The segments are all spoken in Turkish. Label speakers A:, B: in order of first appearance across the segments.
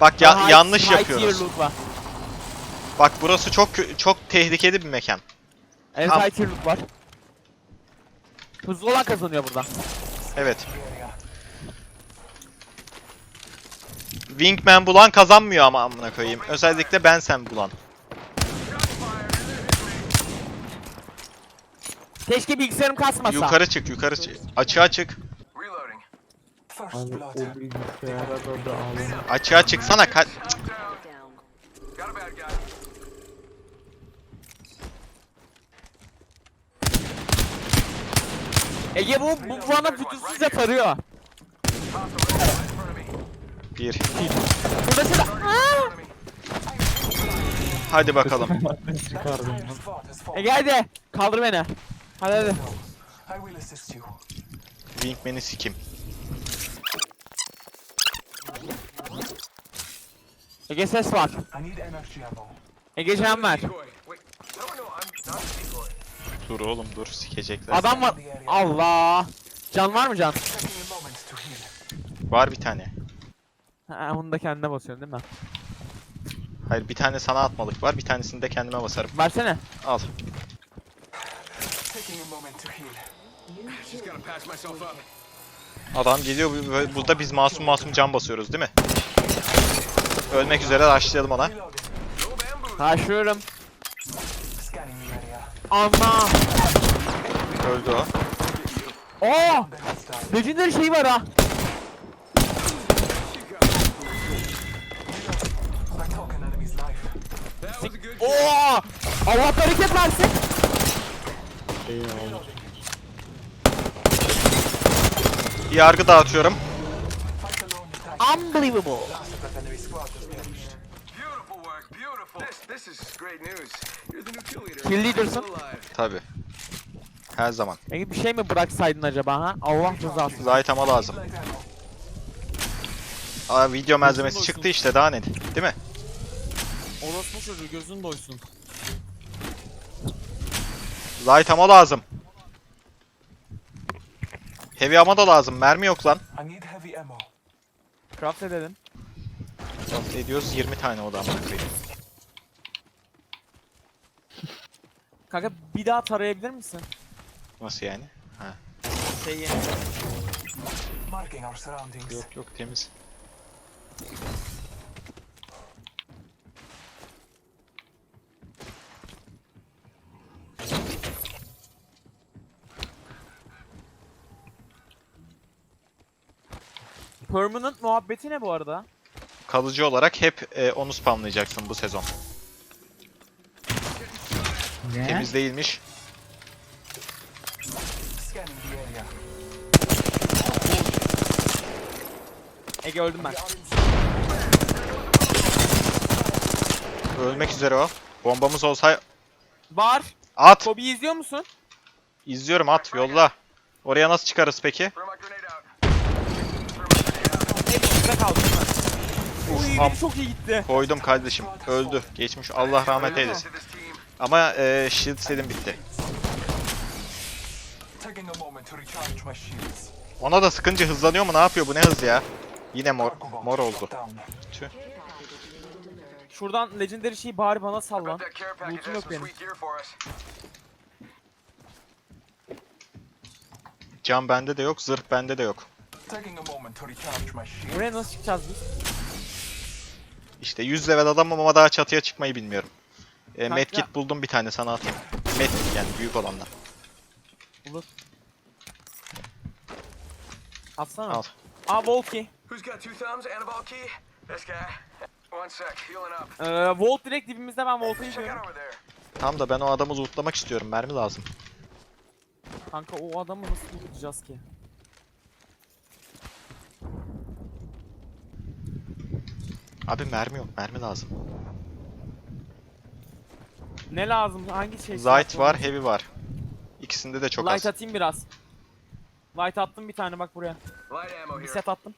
A: Bak ya-
B: High-
A: yanlış
B: high tier
A: yapıyoruz.
B: loot var.
A: Bak burası çok kö- çok tehlikeli bir mekan.
B: Evet
A: Tamam.
B: high tier loot var. Hızlı olan kazanıyor burada.
A: Evet. Wingman bulan kazanmıyor ama amına koyayım. Özellikle ben sen bulan.
B: Keşke bilgisayarım kasmasa.
A: Yukarı çık, yukarı çık. Açığa çık.
C: First
D: Abi
C: blood.
D: o bilgisayara da da.
A: Açığa çıksana. Ka-
C: Down. Got a bad guy.
B: Ege bu, bu bana fütursuzca tarıyor.
C: Hostile right in front of me.
A: Bir.
B: Burada. Aa!
A: Hadi bakalım.
D: Çıkardım
C: has fallen.
B: Ege hadi. Kaldır beni. Hadi hadi.
C: I will assist you.
A: Wingman'i sikim.
B: Ege ses var.
C: I need energy ammo.
B: Ege can ver.
C: Decoy. Wait. No, no, I'm not a decoy.
A: Dur oğlum dur sikecekler.
B: Adam var. Allah. Can var mı can?
A: Var bir tane.
B: Ha, bunu da kendine basıyorsun değil mi?
A: Hayır bir tane sana atmalık var. Bir tanesini de kendime basarım.
B: Versene.
A: Al. Adam geliyor. bu- bu- Burada biz masum masum can basıyoruz değil mi? Ölmek üzere başlayalım ona.
B: Taşıyorum. Anla.
A: Öldü o.
B: Oo.
C: Down.
B: Legendary şey var ha. Oo. Allah bereket versin.
D: Eyvallah.
A: Bir yargı dağıtıyorum.
C: Fight alone detach.
B: Unbelievable.
C: Last of that enemy squad was perished.
E: Beautiful work, beautiful. This this is great news. You're the new kill leader.
B: Kill leader'sın.
A: Tabi. Her zaman.
B: Ege bir şey mi bıraksaydın acaba ha? Allah rızası.
A: Zaytama lazım. Aa video malzemesi çıktı işte daha ne? Değil mi?
B: Orospu çocuğu gözün doysun.
A: Zaytama lazım. Heavy ama da lazım. Mermi yok lan.
C: I need heavy ammo.
B: Craft edelim.
A: Craft ediyoruz 20 tane o da amına koyayım.
B: Kanka bir daha tarayabilir misin?
A: Nasıl yani?
C: Marking our surroundings.
A: Yok yok temiz.
B: Permanent muhabbeti ne bu arada?
A: Kalıcı olarak hep e, onu spamlayacaksın bu sezon.
D: Ne?
A: Temiz değilmiş.
B: Ege öldüm ben.
A: Ölmek üzere o. Bombamız olsa
B: Var.
A: at.
B: Kobe'yi izliyor musun?
A: İzliyorum at yolla. Oraya nasıl çıkarız peki?
E: Throw my grenade
B: üstüne kaldım ben. Uy
A: am-
B: beni çok iyi gitti.
A: Koydum kardeşim. Öldü. Geçmiş. Allah rahmet eylesin. Ama e, shield selim bitti.
C: Taking a moment to recharge my shields.
A: Ona da sıkınca hızlanıyor mu? Ne yapıyor? Bu ne hız ya? Yine mor mor oldu.
C: shut down.
A: Tüh.
B: Şuradan legendary şeyi bari bana sal lan.
E: Bet that care package
B: Lootum
E: has
B: yok
E: some
B: benim.
E: sweet gear for us.
A: Can bende de yok, zırh bende de yok.
C: Taking a moment to recharge my shields.
B: Buraya nasıl çıkacağız biz?
A: İşte 100 level adamım ama daha çatıya çıkmayı bilmiyorum. E, medkit buldum bir tane sana atayım. Medkit yani büyük olanlar.
B: Olur. Atsana.
A: Al.
B: Aa Volki.
E: Who's got two thumbs and a ball key? This guy. One sec, healing up.
B: Ee, Volt direkt dibimizde ben Volt'u
E: there.
A: Tam da ben o adamı lootlamak istiyorum. Mermi lazım.
B: Kanka o adamı nasıl bulacağız ki?
A: Abi mermi yok. Mermi lazım.
B: Ne lazım? Hangi şey?
A: Light var, heavy var. İkisinde de çok
B: Light
A: az.
B: atayım biraz. Light attım bir tane bak buraya.
E: Light
B: Bir set attım.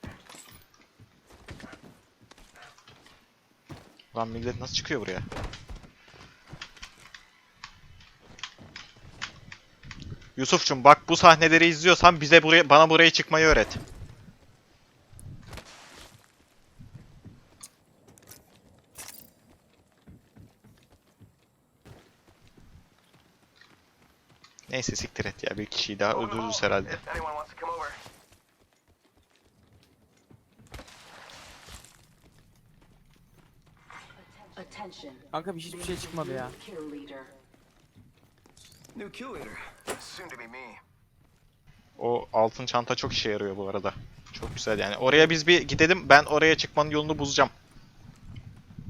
A: Lan millet nasıl çıkıyor buraya? Yusufçum bak bu sahneleri izliyorsan bize buraya bana buraya çıkmayı öğret. Neyse siktir et ya bir kişiyi daha öldürürüz herhalde.
B: Kanka bir hiçbir şey çıkmadı ya.
A: O altın çanta çok işe yarıyor bu arada. Çok güzel yani. Oraya biz bir gidelim. Ben oraya çıkmanın yolunu bulacağım.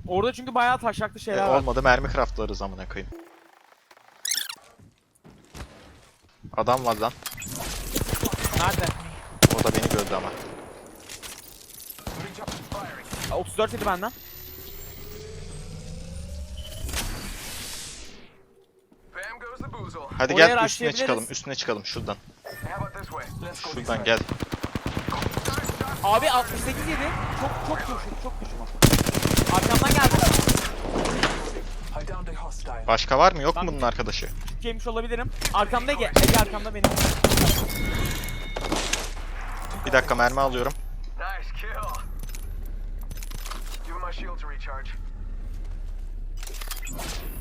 B: Orada çünkü bayağı taşaklı
A: E,
B: şeyler var.
A: olmadı mermi craftlarız amına koyayım. Adam var lan.
B: Nerede?
A: O da beni gördü ama.
B: Aa, 34 yedi benden.
A: Hadi
B: Oraya
A: gel üstüne çıkalım. Üstüne çıkalım şuradan. Şuradan gel.
B: Abi 68 yedi. Çok çok düşük, çok düşük. Arkamdan geldi.
E: High down the hostile.
A: Başka var mı? Yok mu bunun arkadaşı?
B: Yemiş olabilirim. Arkamda Ege. Ege arkamda benim.
A: Bir dakika mermi alıyorum.
E: Nice kill. Give my shield to recharge.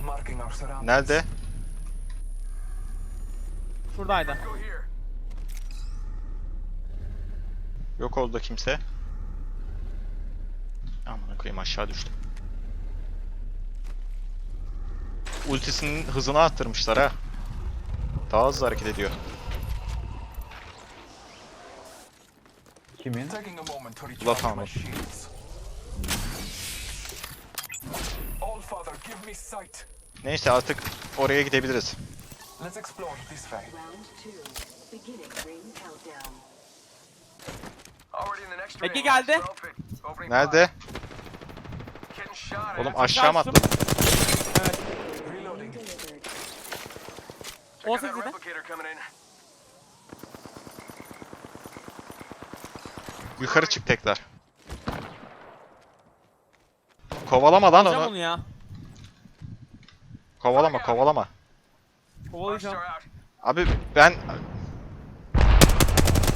E: Marking our surroundings.
A: Nerede?
B: Şuradaydı.
A: Yok oldu kimse. Aman koyayım aşağı düştüm. Ultisinin hızını arttırmışlar ha. Daha hızlı hareket ediyor.
D: Kimin?
E: Sight.
A: Neyse artık oraya gidebiliriz.
E: Let's explore this way.
F: Ring.
B: geldi.
A: Nerede? Oğlum aşağı mı attın?
F: Delivered.
E: Check out
B: 18
E: that replicator coming in.
A: Yukarı çık tekrar. Kovalama lan
B: Alacağım
A: onu.
B: onu ya.
A: Kovalama kovalama.
B: Kovalayacağım.
E: Star out.
A: Abi ben...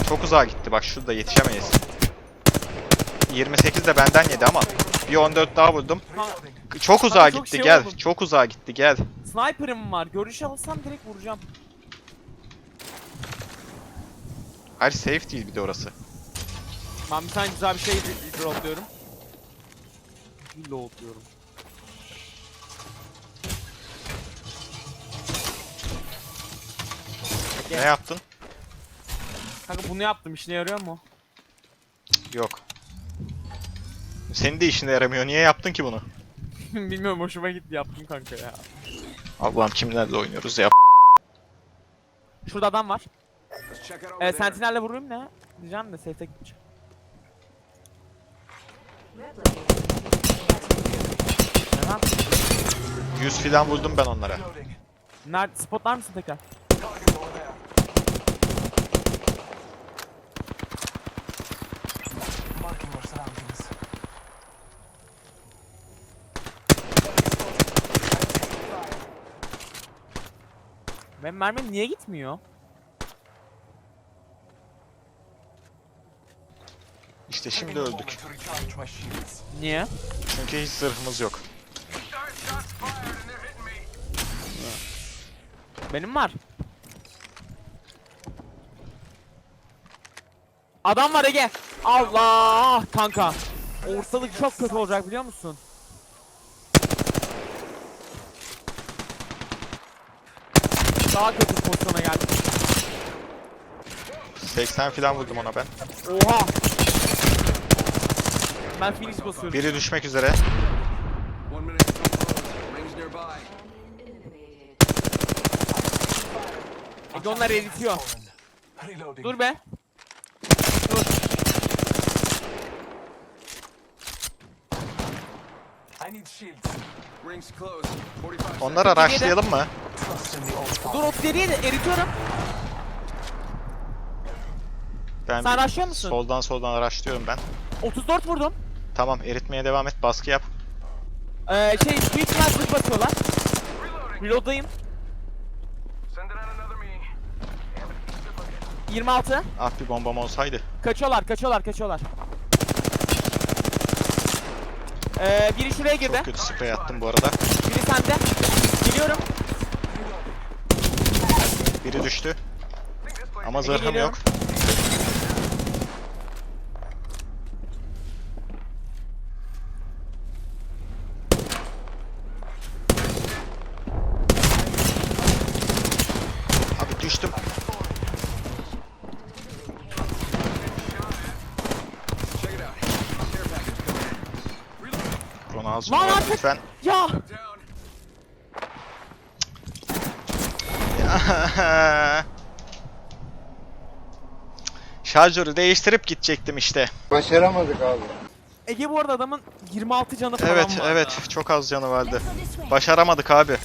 A: Çok uzağa gitti bak şurada yetişemeyiz. 28 de benden yedi ama bir 14 daha vurdum. Çok uzağa
B: çok
A: gitti
B: şey
A: gel.
B: oldum.
A: Çok uzağa gitti gel.
B: sniper'ım var. Görüş alsam direkt vuracağım.
A: Hayır safe değil bir de orası.
B: Ben bir tane güzel bir şey dropluyorum. Reload diyorum.
A: Ne yaptın?
B: Kanka bunu yaptım. İşine yarıyor mu?
A: Yok. Senin de işine yaramıyor. Niye yaptın ki bunu?
B: Bilmiyorum hoşuma gitti yaptım kanka ya.
A: Allah'ım kimlerle oynuyoruz ya.
B: Şurada adam var. Ee. Sentinel'le vurayım ne? Diyeceğim de safe'e gideceğim. Neden?
A: 100 filan vurdum ben onlara.
B: Nerede? Spotlar mısın tekrar?
E: Target over there. Marking our surroundings.
B: Benim mermim niye gitmiyor?
A: İşte şimdi öldük.
B: Niye?
A: Çünkü hiç zırhımız yok.
B: Benim var. Adam var Ege. Allah kanka. Ortalık çok kötü olacak biliyor musun? Daha kötü pozisyona geldim.
A: 80 filan vurdum ona ben.
B: Oha. Ben Phoenix basıyorum.
A: Biri düşmek üzere.
C: One minute to close. Rings nearby.
F: Eliminated.
B: Ege onlar eritiyor. Dur be.
A: Onları araştıralım mı?
B: Dur 37'yi de eritiyorum.
A: Ben
B: Sen
A: bir
B: araştırıyor musun?
A: soldan soldan araştırıyorum ben.
B: 34 vurdum.
A: Tamam eritmeye devam et. Baskı yap.
B: Ee, şey büyük ihtimal zırh basıyorlar. Reload'dayım.
E: Sending out another me. Damn it. Good looking.
B: 26.
A: Ah bir bombam olsaydı.
B: Kaçıyorlar, kaçıyorlar, kaçıyorlar. Ee, biri şuraya girdi.
A: Çok kötü sprey attım bu arada.
B: Biri sende. Geliyorum.
A: Biri düştü. Ama zırhım yok. Abi düştüm.
E: Check it out. Care package
A: Ronaldo
B: Lan artık-
A: lütfen.
B: Ya!
A: Şarjörü değiştirip gidecektim işte.
G: Başaramadık abi.
B: Ege bu arada adamın 26 canı falan
A: Evet
B: var.
A: evet çok az canı vardı. Başaramadık abi.